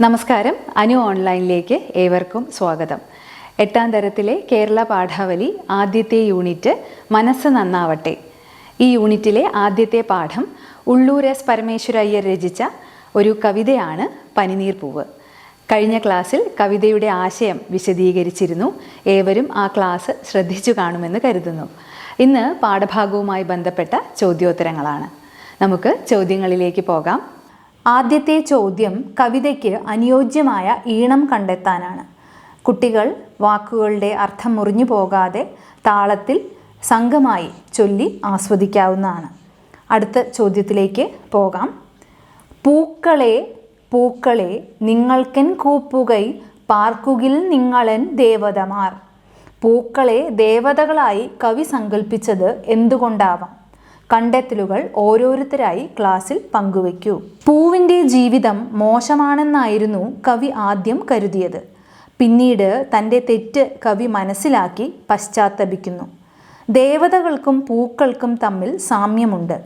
നമസ്കാരം. അനു ഓൺലൈനിലേക്ക് ഏവർക്കും സ്വാഗതം. എട്ടാം തരത്തിലെ കേരള പാഠാവലി ആദ്യത്തെ യൂണിറ്റ് മനസ്സ് നന്നാവട്ടെ. ഈ യൂണിറ്റിലെ ആദ്യത്തെ പാഠം ഉള്ളൂർ എസ് പരമേശ്വര അയ്യർ രചിച്ച ഒരു കവിതയാണ് പനിനീർ പൂവ് കഴിഞ്ഞ ക്ലാസ്സിൽ കവിതയുടെ ആശയം വിശദീകരിച്ചിരുന്നു. ഏവരും ആ ക്ലാസ് ശ്രദ്ധിച്ചു കാണുമെന്ന് കരുതുന്നു. ഇന്ന് പാഠഭാഗവുമായി ബന്ധപ്പെട്ട ചോദ്യോത്തരങ്ങളാണ്. നമുക്ക് ചോദ്യങ്ങളിലേക്ക് പോകാം. ആദ്യത്തെ ചോദ്യം കവിതയ്ക്ക് അനുയോജ്യമായ ഈണം കണ്ടെത്താനാണ്. കുട്ടികൾ വാക്കുകളുടെ അർത്ഥം മുറിഞ്ഞു പോകാതെ താളത്തിൽ സംഘമായി ചൊല്ലി ആസ്വദിക്കാവുന്നതാണ്. അടുത്ത ചോദ്യത്തിലേക്ക് പോകാം. പൂക്കളെ പൂക്കളെ നിങ്ങൾക്കൻ കൂപ്പുകൈ പാർക്കുകിൽ നിങ്ങളൻ ദേവതമാർ. പൂക്കളെ ദേവതകളായി കവി സങ്കല്പിച്ചത് എന്തുകൊണ്ടാവാം? കണ്ടെത്തലുകൾ ഓരോരുത്തരായി ക്ലാസ്സിൽ പങ്കുവയ്ക്കൂ. പൂവിന്റെ ജീവിതം മോശമാണെന്നായിരുന്നു കവി ആദ്യം കരുതിയത്. പിന്നീട് തന്റെ തെറ്റ് കവി മനസ്സിലാക്കി പശ്ചാത്തപിക്കുന്നു. ദേവതകൾക്കും പൂക്കൾക്കും തമ്മിൽ സാമ്യമുണ്ട്.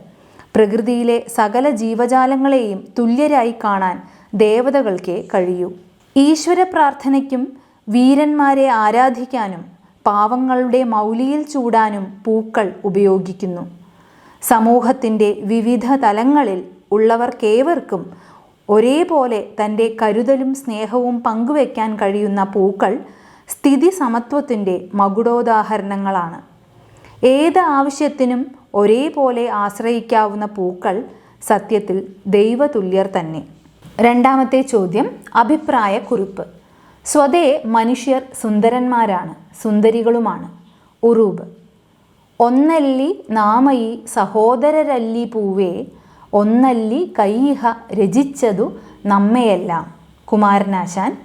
പ്രകൃതിയിലെ സകല ജീവജാലങ്ങളെയും തുല്യരായി കാണാൻ ദേവതകൾക്കേ കഴിയൂ. ഈശ്വര പ്രാർത്ഥനയ്ക്കും വീരന്മാരെ ആരാധിക്കാനും പാവങ്ങളുടെ മൗലിയിൽ ചൂടാനും പൂക്കൾ ഉപയോഗിക്കുന്നു. സമൂഹത്തിന്റെ വിവിധ തലങ്ങളിൽ ഉള്ളവർക്കേവർക്കും ഒരേപോലെ തന്റെ കരുതലും സ്നേഹവും പങ്കുവെക്കാൻ കഴിയുന്ന പൂക്കൾ സ്ഥിതി സമത്വത്തിന്റെ മകുടോദാഹരണങ്ങളാണ്. ഏത് ആവശ്യത്തിനും ഒരേപോലെ ആശ്രയിക്കാവുന്ന പൂക്കൾ സത്യത്തിൽ ദൈവതുല്യർ തന്നെ. രണ്ടാമത്തെ ചോദ്യം അഭിപ്രായ കുറിപ്പ് സ്വതേ മനുഷ്യർ സുന്ദരന്മാരാണ് സുന്ദരികളുമാണ്. ഉറൂബ്. ഒന്നല്ലി നാമയി സഹോദരരല്ലി പൂവേ ഒന്നല്ലി കൈഹ രചിച്ചതു നമ്മയെല്ലാം. കുമാരനാശാൻ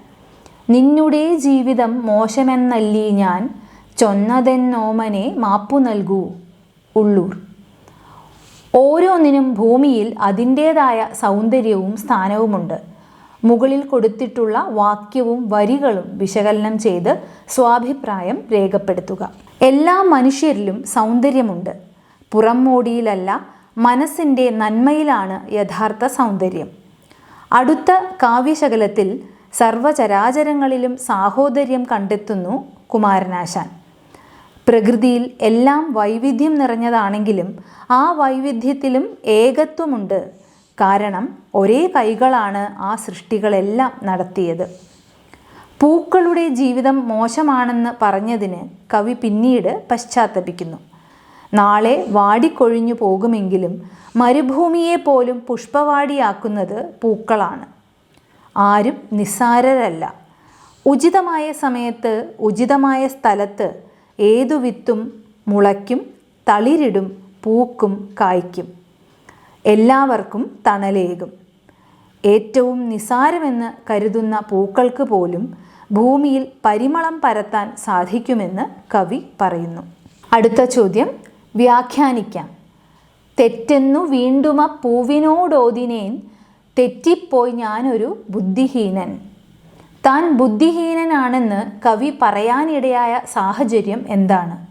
നിന്നുടെ ജീവിതം മോശമെന്നല്ലി ഞാൻ ചൊന്നതെന്നോമനെ മാപ്പു നൽകൂ. ഉള്ളൂർ. ഓരോന്നിനും ഭൂമിയിൽ അതിന്റേതായ സൗന്ദര്യവും സ്ഥാനവുമുണ്ട്. മുകളിൽ കൊടുത്തിട്ടുള്ള വാക്യവും വരികളും വിശകലനം ചെയ്ത് സ്വാഭിപ്രായം രേഖപ്പെടുത്തുക. എല്ലാ മനുഷ്യരിലും സൗന്ദര്യമുണ്ട്. പുറംമോടിയിലല്ല മനസ്സിന്റെ നന്മയിലാണ് യഥാർത്ഥ സൗന്ദര്യം. അടുത്ത കാവ്യശകലത്തിൽ സർവചരാചരങ്ങളിലും സാഹോദര്യം കണ്ടെത്തുന്നു കുമാരനാശാൻ. പ്രകൃതിയിൽ എല്ലാം വൈവിധ്യം നിറഞ്ഞതാണെങ്കിലും ആ വൈവിധ്യത്തിലും ഏകത്വമുണ്ട്. കാരണം ഒരേ കൈകളാണ് ആ സൃഷ്ടികളെല്ലാം നടത്തിയത്. പൂക്കളുടെ ജീവിതം മോശമാണെന്ന് പറഞ്ഞതിന് കവി പിന്നീട് പശ്ചാത്തപിക്കുന്നു. നാളെ വാടിക്കൊഴിഞ്ഞു പോകുമെങ്കിലും മരുഭൂമിയെ പോലും പുഷ്പവാടിയാക്കുന്നത് പൂക്കളാണ്. ആരും നിസ്സാരരല്ല. ഉചിതമായ സമയത്ത് ഉചിതമായ സ്ഥലത്ത് ഏതു വിത്തും മുളയ്ക്കും തളിരിടും പൂക്കും കായ്ക്കും. എല്ലാവർക്കും തണലേകും. ഏറ്റവും നിസാരമെന്ന് കരുതുന്ന പൂക്കൾക്ക് പോലും ഭൂമിയിൽ പരിമളം പരത്താൻ സാധിക്കുമെന്ന് കവി പറയുന്നു. അടുത്ത ചോദ്യം വ്യാഖ്യാനിക്കാം. തെറ്റെന്നു വീണ്ടുമ പൂവിനോടോതിനേൻ തെറ്റിപ്പോയി ഞാനൊരു ബുദ്ധിഹീനൻ. താൻ ബുദ്ധിഹീനനാണെന്ന് കവി പറയാനിടയായ സാഹചര്യം എന്താണ്?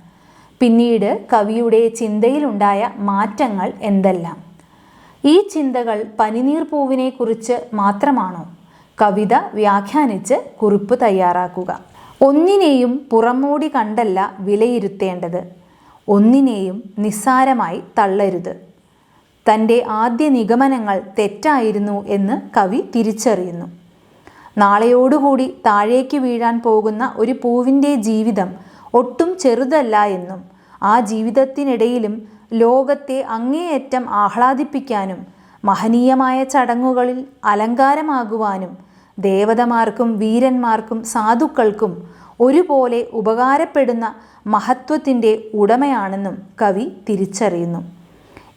പിന്നീട് കവിയുടെ ചിന്തയിലുണ്ടായ മാറ്റങ്ങൾ എന്തെല്ലാം? ഈ ചിന്തകൾ പനിനീർ പൂവിനെ കുറിച്ച് മാത്രമാണോ? കവിത വ്യാഖ്യാനിച്ച് കുറിപ്പ് തയ്യാറാക്കുക. ഒന്നിനെയും പുറമോടി കണ്ടല്ല വിലയിരുത്തേണ്ടത്. ഒന്നിനെയും നിസ്സാരമായി തള്ളരുത്. തന്റെ ആദ്യ നിഗമനങ്ങൾ തെറ്റായിരുന്നു എന്ന് കവി തിരിച്ചറിയുന്നു. നാളെയോടുകൂടി താഴേക്ക് വീഴാൻ പോകുന്ന ഒരു പൂവിന്റെ ജീവിതം ഒട്ടും ചെറുതല്ല എന്നും ആ ജീവിതത്തിനിടയിലും ലോകത്തെ അങ്ങേയറ്റം ആഹ്ലാദിപ്പിക്കാനും മഹനീയമായ ചടങ്ങുകളിൽ അലങ്കാരമാകുവാനും ദേവതമാർക്കും വീരന്മാർക്കും സാധുക്കൾക്കും ഒരുപോലെ ഉപകാരപ്പെടുന്ന മഹത്വത്തിന്റെ ഉടമയാണെന്നും കവി തിരിച്ചറിയുന്നു.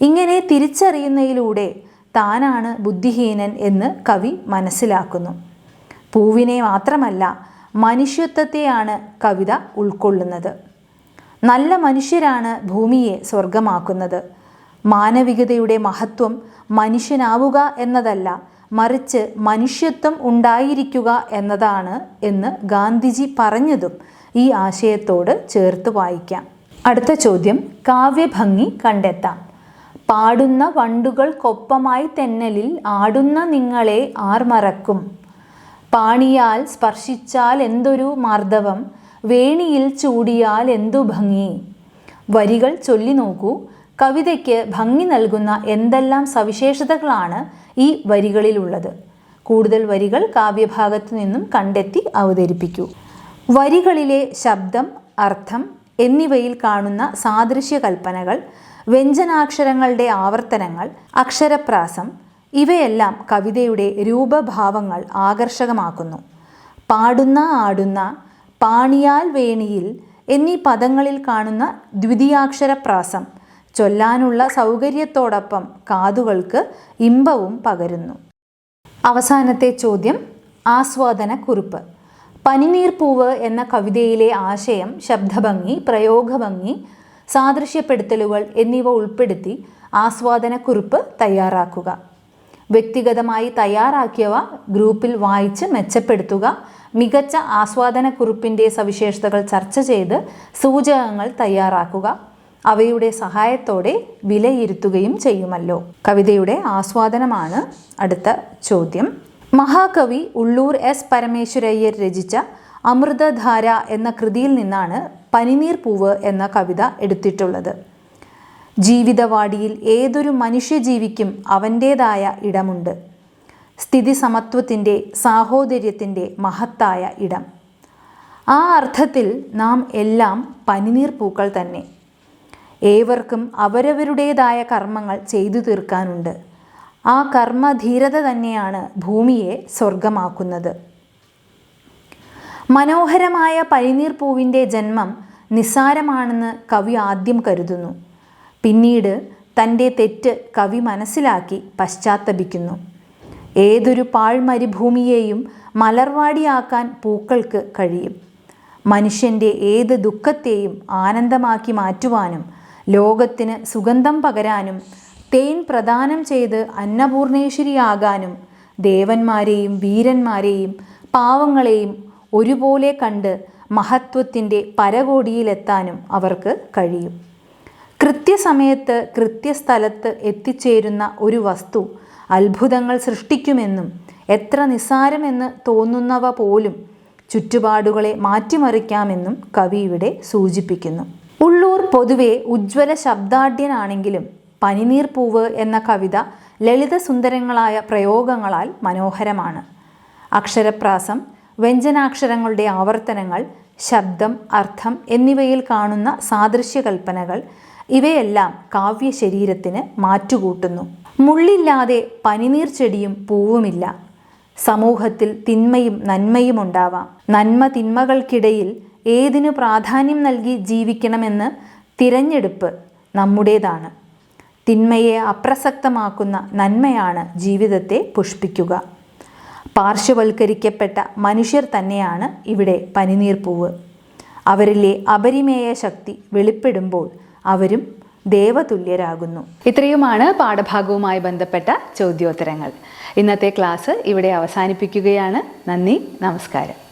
ഇങ്ങനെ തിരിച്ചറിയുന്നതിലൂടെ താനാണ് ബുദ്ധിഹീനൻ എന്ന് കവി മനസ്സിലാക്കുന്നു. പൂവിനെ മാത്രമല്ല മനുഷ്യത്വത്തെയാണ് കവിത ഉൾക്കൊള്ളുന്നത്. നല്ല മനുഷ്യരാണ് ഭൂമിയെ സ്വർഗമാക്കുന്നത് മാനവികതയുടെ മഹത്വം മനുഷ്യനാവുക എന്നതല്ല മറിച്ച് മനുഷ്യത്വം ഉണ്ടായിരിക്കുക എന്നതാണ് എന്ന് ഗാന്ധിജി പറഞ്ഞതും ഈ ആശയത്തോട് ചേർത്ത് വായിക്കാം. അടുത്ത ചോദ്യം കാവ്യഭംഗി കണ്ടെത്താം. പാടുന്ന വണ്ടുകൾക്കൊപ്പമായി തെന്നലിൽ ആടുന്ന നിങ്ങളെ ആർ മറക്കും? പാണിയാൽ സ്പർശിച്ചാൽ എന്തൊരു മാർദ്ദവം? വേണിയിൽ ചൂടിയാൽ എന്തു ഭംഗി? വരികൾ ചൊല്ലി നോക്കൂ. കവിതയ്ക്ക് ഭംഗി നൽകുന്ന എന്തെല്ലാം സവിശേഷതകളാണ് ഈ വരികളിലുള്ളത്? കൂടുതൽ വരികൾ കാവ്യഭാഗത്തു നിന്നും കണ്ടെത്തി അവതരിപ്പിക്കൂ. വരികളിലെ ശബ്ദം അർത്ഥം എന്നിവയിൽ കാണുന്ന സാദൃശ്യ കൽപ്പനകൾ വ്യഞ്ജനാക്ഷരങ്ങളുടെ ആവർത്തനങ്ങൾ അക്ഷരപ്രാസം ഇവയെല്ലാം കവിതയുടെ രൂപഭാവങ്ങൾ ആകർഷകമാക്കുന്നു. പാടുന്ന ആടുന്ന പാണിയാൽ വേണിയിൽ എന്നീ പദങ്ങളിൽ കാണുന്ന ദ്വിതീയാക്ഷരപ്രാസം ചൊല്ലാനുള്ള സൗകര്യത്തോടൊപ്പം കാതുകൾക്ക് ഇമ്പവും പകരുന്നു. അവസാനത്തെ ചോദ്യം ആസ്വാദന കുറിപ്പ് പനിനീർപ്പൂവ് എന്ന കവിതയിലെ ആശയം ശബ്ദഭംഗി പ്രയോഗഭംഗി സാദൃശ്യപ്പെടുത്തലുകൾ എന്നിവ ഉൾപ്പെടുത്തി ആസ്വാദന കുറിപ്പ് തയ്യാറാക്കുക. വ്യക്തിഗതമായി തയ്യാറാക്കിയവ ഗ്രൂപ്പിൽ വായിച്ച് മെച്ചപ്പെടുത്തുക മികച്ച ആസ്വാദനക്കുറിപ്പിന്റെ സവിശേഷതകൾ ചർച്ച ചെയ്ത് സൂചകങ്ങൾ തയ്യാറാക്കുക. അവയുടെ സഹായത്തോടെ വിലയിരുത്തുകയും ചെയ്യുമല്ലോ. കവിതയുടെ ആസ്വാദനമാണ് അടുത്ത ചോദ്യം. മഹാകവി ഉള്ളൂർ എസ് പരമേശ്വരയ്യർ രചിച്ച അമൃതധാര എന്ന കൃതിയിൽ നിന്നാണ് പനിനീർ പൂവ് എന്ന കവിത എടുത്തിട്ടുള്ളത്. ജീവിതവാടിയിൽ ഏതൊരു മനുഷ്യജീവിക്കും അവന്റേതായ ഇടമുണ്ട്. സ്ഥിതി സമത്വത്തിന്റെ സാഹോദര്യത്തിന്റെ മഹത്തായ ഇടം. ആ അർത്ഥത്തിൽ നാം എല്ലാം പനിനീർ പൂക്കൾ തന്നെ. ഏവർക്കും അവരവരുടേതായ കർമ്മങ്ങൾ ചെയ്തു തീർക്കാനുണ്ട്. ആ കർമ്മധീരത തന്നെയാണ് ഭൂമിയെ സ്വർഗമാക്കുന്നത് മനോഹരമായ പനിനീർ പൂവിന്റെ ജന്മം നിസ്സാരമാണെന്ന് കവി ആദ്യം കരുതുന്നു. പിന്നീട് തന്റെ തെറ്റ് കവി മനസ്സിലാക്കി പശ്ചാത്തപിക്കുന്നു. ഏതൊരു പാഴ്മരുഭൂമിയെയും മലർവാടിയാക്കാൻ പൂക്കൾക്ക് കഴിയും. മനുഷ്യന്റെ ഏത് ദുഃഖത്തെയും ആനന്ദമാക്കി മാറ്റുവാനും ലോകത്തിന് സുഗന്ധം പകരാനും തേൻ പ്രദാനം ചെയ്ത് അന്നപൂർണേശ്വരിയാകാനും ദേവന്മാരെയും വീരന്മാരെയും പാവങ്ങളെയും ഒരുപോലെ കണ്ട് മഹത്വത്തിന്റെ പരകോടിയിലെത്താനും അവർക്ക് കഴിയും. കൃത്യസമയത്ത് കൃത്യസ്ഥലത്ത് എത്തിച്ചേരുന്ന ഒരു വസ്തു അത്ഭുതങ്ങൾ സൃഷ്ടിക്കുമെന്നും എത്ര നിസ്സാരമെന്ന് തോന്നുന്നവ പോലും ചുറ്റുപാടുകളെ മാറ്റിമറിക്കാമെന്നും കവി ഇവിടെ സൂചിപ്പിക്കുന്നു. ഉള്ളൂർ പൊതുവെ ഉജ്ജ്വല ശബ്ദാഢ്യനാണെങ്കിലും പനിനീർ പൂവ് എന്ന കവിത ലളിതസുന്ദരങ്ങളായ പ്രയോഗങ്ങളാൽ മനോഹരമാണ്. അക്ഷരപ്രാസം വ്യഞ്ജനാക്ഷരങ്ങളുടെ ആവർത്തനങ്ങൾ ശബ്ദം അർത്ഥം എന്നിവയിൽ കാണുന്ന സാദൃശ്യകൽപ്പനകൾ ഇവയെല്ലാം കാവ്യശരീരത്തിന് മാറ്റുകൂട്ടുന്നു. മുള്ളില്ലാതെ പനിനീർ ചെടിയും പൂവുമില്ല. സമൂഹത്തിൽ തിന്മയും നന്മയും ഉണ്ടാവാം. നന്മ തിന്മകൾക്കിടയിൽ ഏതിനു പ്രാധാന്യം നൽകി ജീവിക്കണമെന്ന് തിരഞ്ഞെടുപ്പ് നമ്മുടേതാണ്. തിന്മയെ അപ്രസക്തമാക്കുന്ന നന്മയാണ് ജീവിതത്തെ പുഷ്പിക്കുക. പാർശ്വവൽക്കരിക്കപ്പെട്ട മനുഷ്യർ തന്നെയാണ് ഇവിടെ പനിനീർ പൂവ്. അവരിലെ അപരിമേയ ശക്തി വെളിപ്പെടുമ്പോൾ അവരും ദേവതുല്യരാകുന്നു. ഇത്രയുമാണ് പാഠഭാഗവുമായി ബന്ധപ്പെട്ട ചോദ്യോത്തരങ്ങൾ. ഇന്നത്തെ ക്ലാസ് ഇവിടെ അവസാനിപ്പിക്കുകയാണ്. നന്ദി നമസ്കാരം.